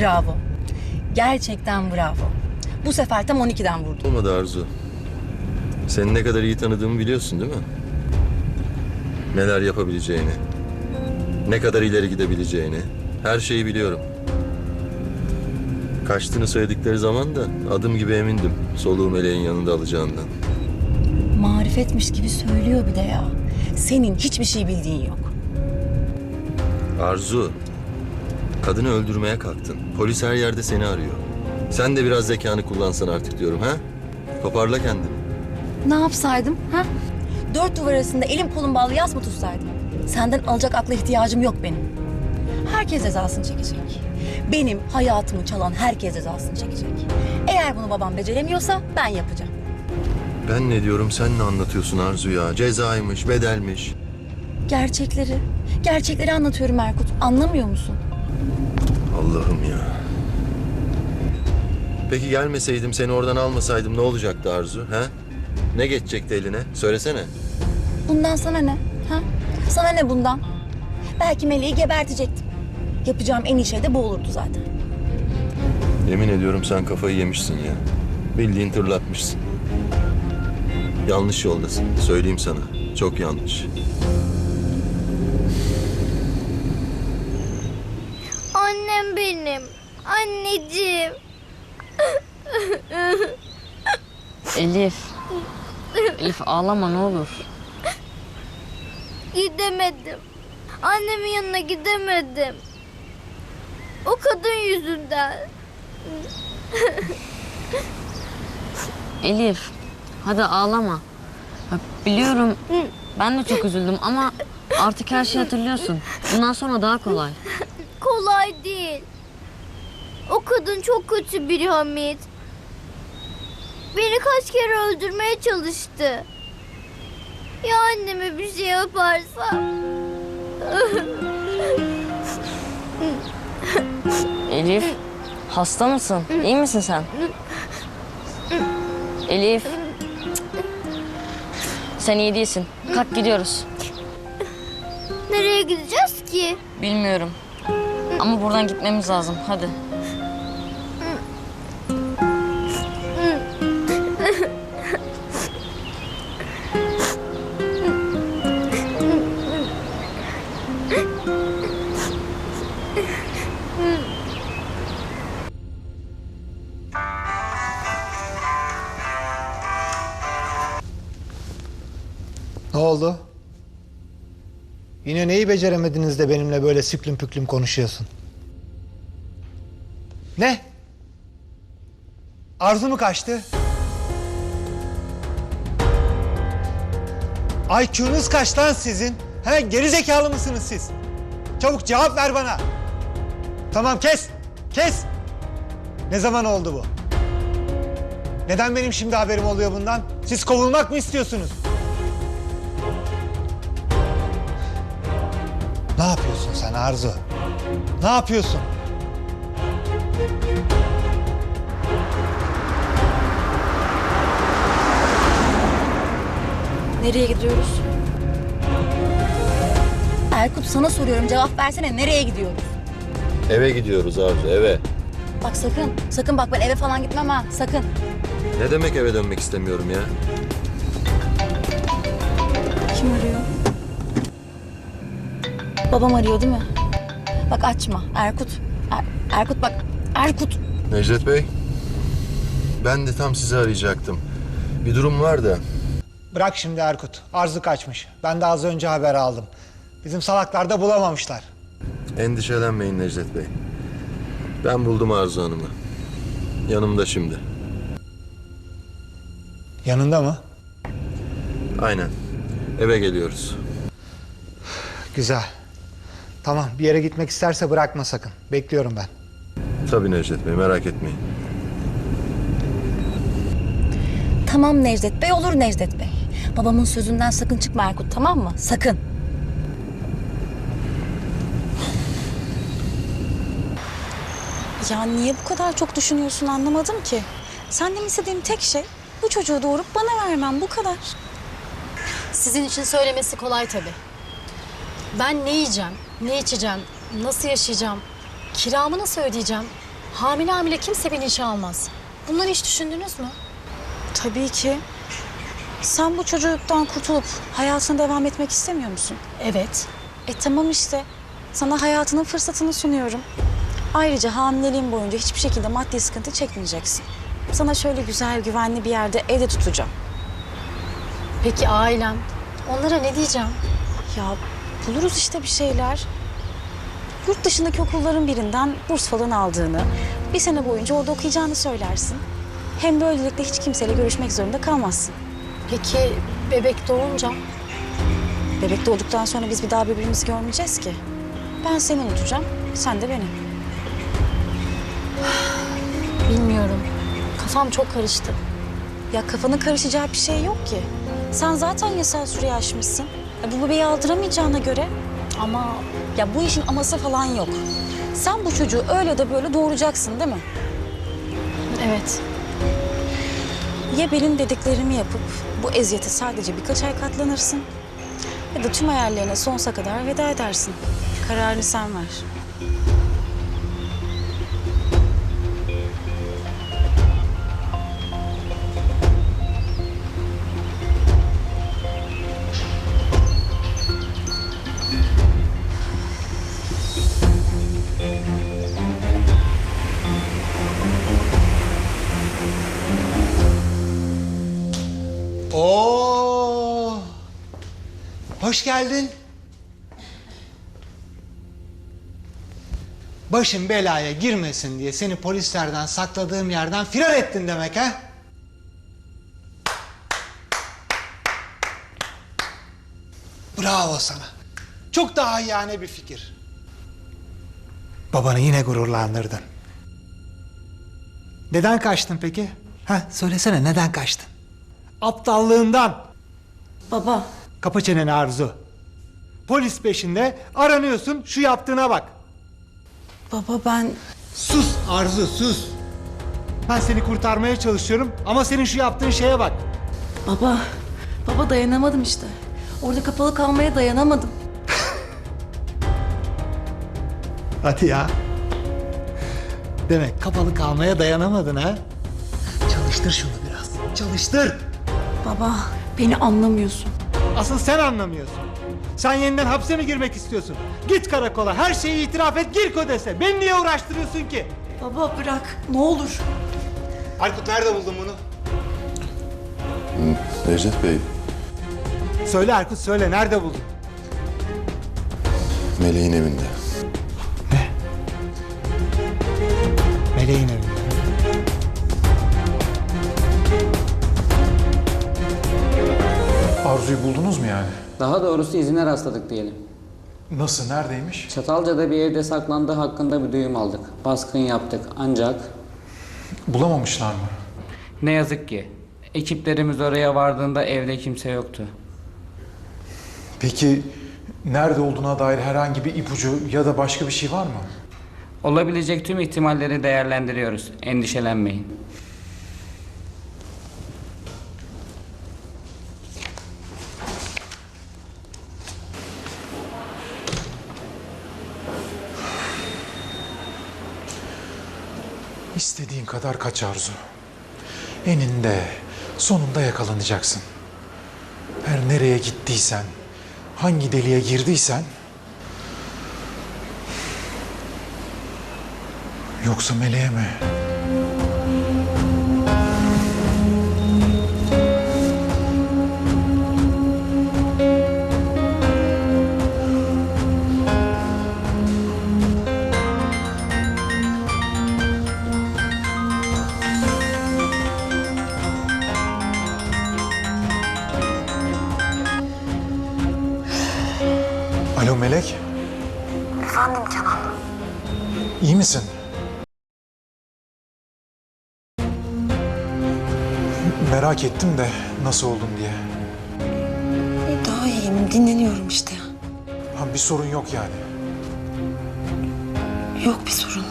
Bravo. Gerçekten bravo. Bu sefer tam 12'den vurdun. Olmadı Arzu. Seni ne kadar iyi tanıdığımı biliyorsun değil mi? Neler yapabileceğini, ne kadar ileri gidebileceğini, her şeyi biliyorum. Kaçtığını söyledikleri zaman da adım gibi emindim soluğu meleğin yanında alacağından. Marifetmiş gibi söylüyor bir de ya. Senin hiçbir şey bildiğin yok. Arzu, kadını öldürmeye kalktın. Polis her yerde seni arıyor. Sen de biraz zekanı kullansan artık diyorum ha? Toparla kendini. Ne yapsaydım ha? Dört duvar arasında elim kolum bağlı yas mı tutsaydım? Senden alacak akla ihtiyacım yok benim. Herkes cezasını çekecek. Benim hayatımı çalan herkes cezasını çekecek. Eğer bunu babam beceremiyorsa ben yapacağım. Ben ne diyorum sen ne anlatıyorsun Arzu ya? Cezaymış, bedelmiş. Gerçekleri, gerçekleri anlatıyorum Erkut. Anlamıyor musun? Allah'ım ya. Peki gelmeseydim seni oradan almasaydım ne olacaktı Arzu? Ha? Ne geçecekti eline? Söylesene. Bundan sana ne? Ha? Sana ne bundan? Belki Meleği gebertecektim. Yapacağım en iyi şey de bu olurdu zaten. Yemin ediyorum sen kafayı yemişsin ya. Bildiğin tırlatmışsın. Yanlış yoldasın. Söyleyeyim sana. Çok yanlış. Anneciğim. Elif. Elif ağlama ne olur. Gidemedim. Annemin yanına gidemedim. O kadın yüzünden. Elif. Hadi ağlama. Bak, biliyorum ben de çok üzüldüm ama artık her şeyi hatırlıyorsun. Bundan sonra daha kolay. Kolay değil. O kadın çok kötü biri Hamit. Beni kaç kere öldürmeye çalıştı. Ya anneme bir şey yaparsa? Elif. Hasta mısın? İyi misin sen? Elif. Sen iyi değilsin. Kalk gidiyoruz. Nereye gideceğiz ki? Bilmiyorum. Ama buradan gitmemiz lazım. Hadi. Ne oldu? Yine neyi beceremediniz de benimle böyle süklüm püklüm konuşuyorsun? Ne? Arzu mu kaçtı? IQ'nuz kaç lan sizin? He, geri zekalı mısınız siz? Çabuk cevap ver bana. Tamam kes. Kes. Ne zaman oldu bu? Neden benim şimdi haberim oluyor bundan? Siz kovulmak mı istiyorsunuz? Ne yapıyorsun sen Arzu? Ne yapıyorsun? Nereye gidiyoruz? Erkut sana soruyorum cevap versene nereye gidiyoruz? Eve gidiyoruz Arzu eve. Bak sakın, sakın bak ben eve falan gitmem ha sakın. Ne demek eve dönmek istemiyorum ya? Kim arıyor? Babam arıyor değil mi? Bak açma Erkut. Er- Erkut bak Erkut. Necdet Bey. Ben de tam sizi arayacaktım. Bir durum var da. Bırak şimdi Erkut. Arzu kaçmış. Ben de az önce haber aldım. Bizim salaklar da bulamamışlar. Endişelenmeyin Necdet Bey. Ben buldum Arzu Hanım'ı. Yanımda şimdi. Yanında mı? Aynen. Eve geliyoruz. Güzel. Tamam bir yere gitmek isterse bırakma sakın. Bekliyorum ben. Tabii Necdet Bey merak etmeyin. Tamam Necdet Bey olur Necdet Bey. Babamın sözünden sakın çıkma Erkut tamam mı? Sakın. Ya niye bu kadar çok düşünüyorsun anlamadım ki. Senden istediğim tek şey bu çocuğu doğurup bana vermem bu kadar. Sizin için söylemesi kolay tabii. Ben ne yiyeceğim, ne içeceğim, nasıl yaşayacağım, kiramı nasıl ödeyeceğim? Hamile hamile kimse beni işe almaz. Bunları hiç düşündünüz mü? Tabii ki. Sen bu çocuktan kurtulup hayatına devam etmek istemiyor musun? Evet. E tamam işte. Sana hayatının fırsatını sunuyorum. Ayrıca hamileliğin boyunca hiçbir şekilde maddi sıkıntı çekmeyeceksin. Sana şöyle güzel, güvenli bir yerde evde tutacağım. Peki ailem? Onlara ne diyeceğim? Ya buluruz işte bir şeyler. Yurt dışındaki okulların birinden burs falan aldığını, bir sene boyunca orada okuyacağını söylersin. Hem böylelikle hiç kimseyle görüşmek zorunda kalmazsın. Peki bebek doğunca? Bebek doğduktan sonra biz bir daha birbirimizi görmeyeceğiz ki. Ben seni unutacağım, sen de beni. Kafam çok karıştı. Ya kafanın karışacağı bir şey yok ki. Sen zaten yasal süreyi aşmışsın. E, bu bebeği aldıramayacağına göre Ama ya bu işin aması falan yok. Sen bu çocuğu öyle de böyle doğuracaksın değil mi? evet. Ya benim dediklerimi yapıp bu eziyete sadece birkaç ay katlanırsın ya da tüm hayallerine sonsuza kadar veda edersin. Kararını sen ver. Hoş geldin. Başın belaya girmesin diye seni polislerden sakladığım yerden firar ettin demek ha? Bravo sana. Çok daha yani bir fikir. Babanı yine gururlandırdın. Neden kaçtın peki? Ha söylesene neden kaçtın? Aptallığından. Baba. Kapa çeneni Arzu. Polis peşinde aranıyorsun şu yaptığına bak. Baba ben Sus Arzu sus. Ben seni kurtarmaya çalışıyorum ama senin şu yaptığın şeye bak. Baba, baba dayanamadım işte. Orada kapalı kalmaya dayanamadım. Hadi ya. Demek kapalı kalmaya dayanamadın ha? Çalıştır şunu biraz. Çalıştır. Baba, beni anlamıyorsun. Asıl sen anlamıyorsun. Sen yeniden hapse mi girmek istiyorsun? Git karakola her şeyi itiraf et gir kodese. Beni niye uğraştırıyorsun ki? Baba bırak, ne olur. Aykut nerede buldun bunu? Necdet Bey, Söyle Erkut söyle nerede buldun? Meleğin evinde. Meleğin evinde. Arzu'yu buldunuz mu yani? Daha doğrusu izine rastladık diyelim. Nasıl, neredeymiş? Çatalca'da bir evde saklandığı hakkında bir duyum aldık. Baskın yaptık ancak Bulamamışlar mı? ne yazık ki ekiplerimiz oraya vardığında evde kimse yoktu. Peki nerede olduğuna dair herhangi bir ipucu ya da başka bir şey var mı? Olabilecek tüm ihtimalleri değerlendiriyoruz. Endişelenmeyin. İstediğin kadar kaç Arzu. Eninde, sonunda yakalanacaksın. Her nereye gittiysen, hangi deliğe girdiysen... Yoksa meleğe mi? Melek. Efendim Kenan. İyi misin? Merak ettim de nasıl oldun diye. daha iyiyim, dinleniyorum işte. Ha, bir sorun yok yani. Yok bir sorun.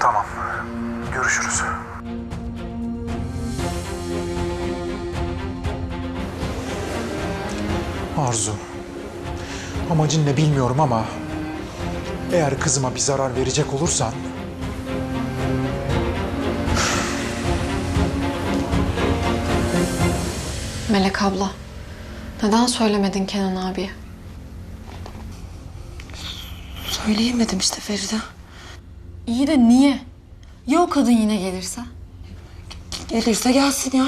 Tamam. Görüşürüz. Arzu. Amacın ne bilmiyorum ama... ...eğer kızıma bir zarar verecek olursan... Melek abla, neden söylemedin Kenan abiye? Söyleyemedim işte Feride. İyi de niye? Ya o kadın yine gelirse? Gelirse gelsin ya.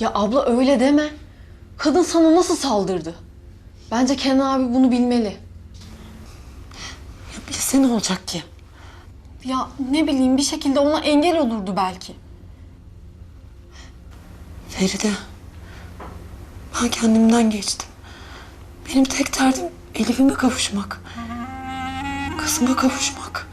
Ya abla öyle deme. Kadın sana nasıl saldırdı? Bence Kenan abi bunu bilmeli. Bilse ne olacak ki? Ya ne bileyim bir şekilde ona engel olurdu belki. Feride. Ben kendimden geçtim. Benim tek derdim Elif'ime kavuşmak. Kızıma kavuşmak.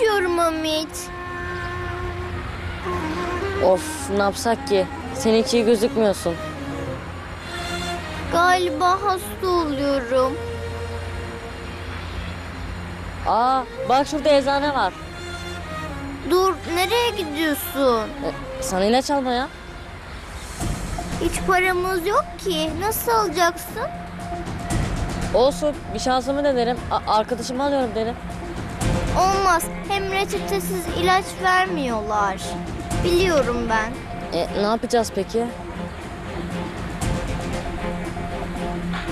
Üşüyorum Hamit. Of ne yapsak ki? Sen hiç iyi gözükmüyorsun. Galiba hasta oluyorum. Aa bak şurada eczane var. Dur, nereye gidiyorsun? E, sana ilaç almaya. Hiç paramız yok ki. Nasıl alacaksın? Olsun bir şansımı denerim. A- arkadaşımı alıyorum derim. Olmaz. Hem reçetesiz ilaç vermiyorlar. Biliyorum ben. E, ne yapacağız peki?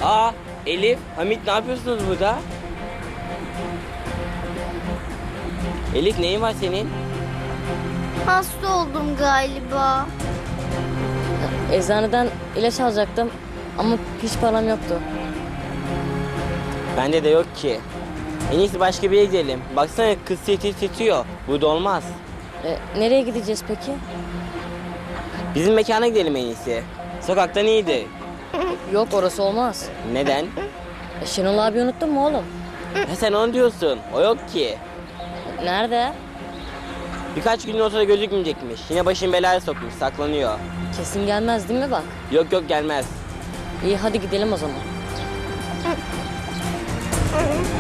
Aa Elif, Hamit ne yapıyorsunuz burada? Elif neyin var senin? Hasta oldum galiba. Eczaneden ilaç alacaktım ama hiç param yoktu. Bende de yok ki. En iyisi başka bir yere gidelim. Baksana kız titir titriyor. Burada olmaz. E, nereye gideceğiz peki? Bizim mekana gidelim en iyisi. Sokaktan iyiydi. Yok orası olmaz. Neden? E, Şenol abi unuttun mu oğlum? Ha, sen onu diyorsun. O yok ki. Nerede? Birkaç gün ortada gözükmeyecekmiş. Yine başın belaya sokmuş, saklanıyor. Kesin gelmez değil mi bak? Yok yok gelmez. İyi hadi gidelim o zaman.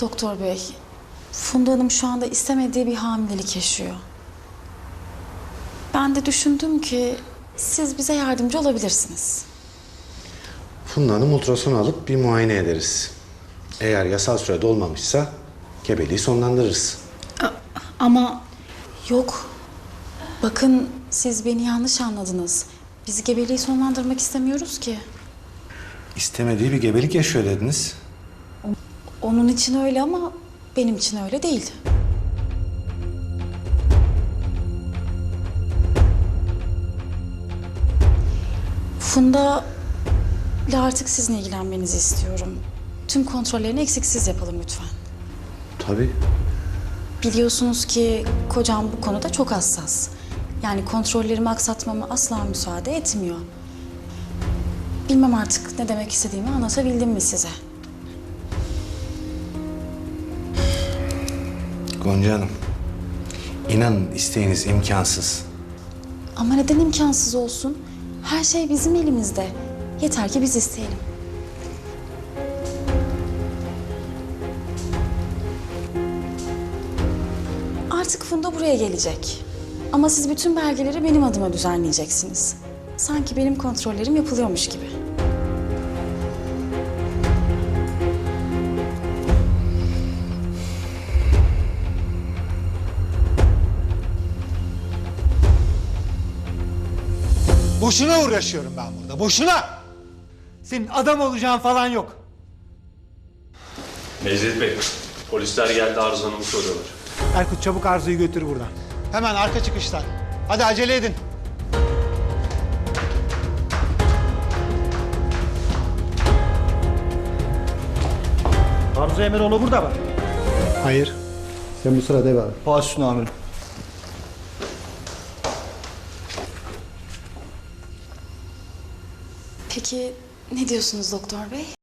Doktor bey, Funda Hanım şu anda istemediği bir hamilelik yaşıyor. Ben de düşündüm ki siz bize yardımcı olabilirsiniz. Funda Hanım ultrason alıp bir muayene ederiz. Eğer yasal sürede olmamışsa gebeliği sonlandırırız. Ama yok. Bakın siz beni yanlış anladınız. Biz gebeliği sonlandırmak istemiyoruz ki. İstemediği bir gebelik yaşıyor dediniz. Onun için öyle ama benim için öyle değil. Funda ile artık sizin ilgilenmenizi istiyorum. Tüm kontrollerini eksiksiz yapalım lütfen. Tabii. Biliyorsunuz ki kocam bu konuda çok hassas. Yani kontrollerimi aksatmama asla müsaade etmiyor. Bilmem artık ne demek istediğimi anlatabildim mi size? Gonca Hanım. İnanın isteğiniz imkansız. Ama neden imkansız olsun? Her şey bizim elimizde. Yeter ki biz isteyelim. Artık Funda buraya gelecek. Ama siz bütün belgeleri benim adıma düzenleyeceksiniz. Sanki benim kontrollerim yapılıyormuş gibi. Boşuna uğraşıyorum ben burada. Boşuna. Senin adam olacağın falan yok. Necdet Bey, polisler geldi Arzu Hanım'ı soruyorlar. Erkut çabuk Arzu'yu götür buradan. Hemen arka çıkıştan. Hadi acele edin. Arzu Emiroğlu burada mı? Hayır. Sen bu sırada devam. Baş üstüne amirim. Peki ne diyorsunuz doktor bey?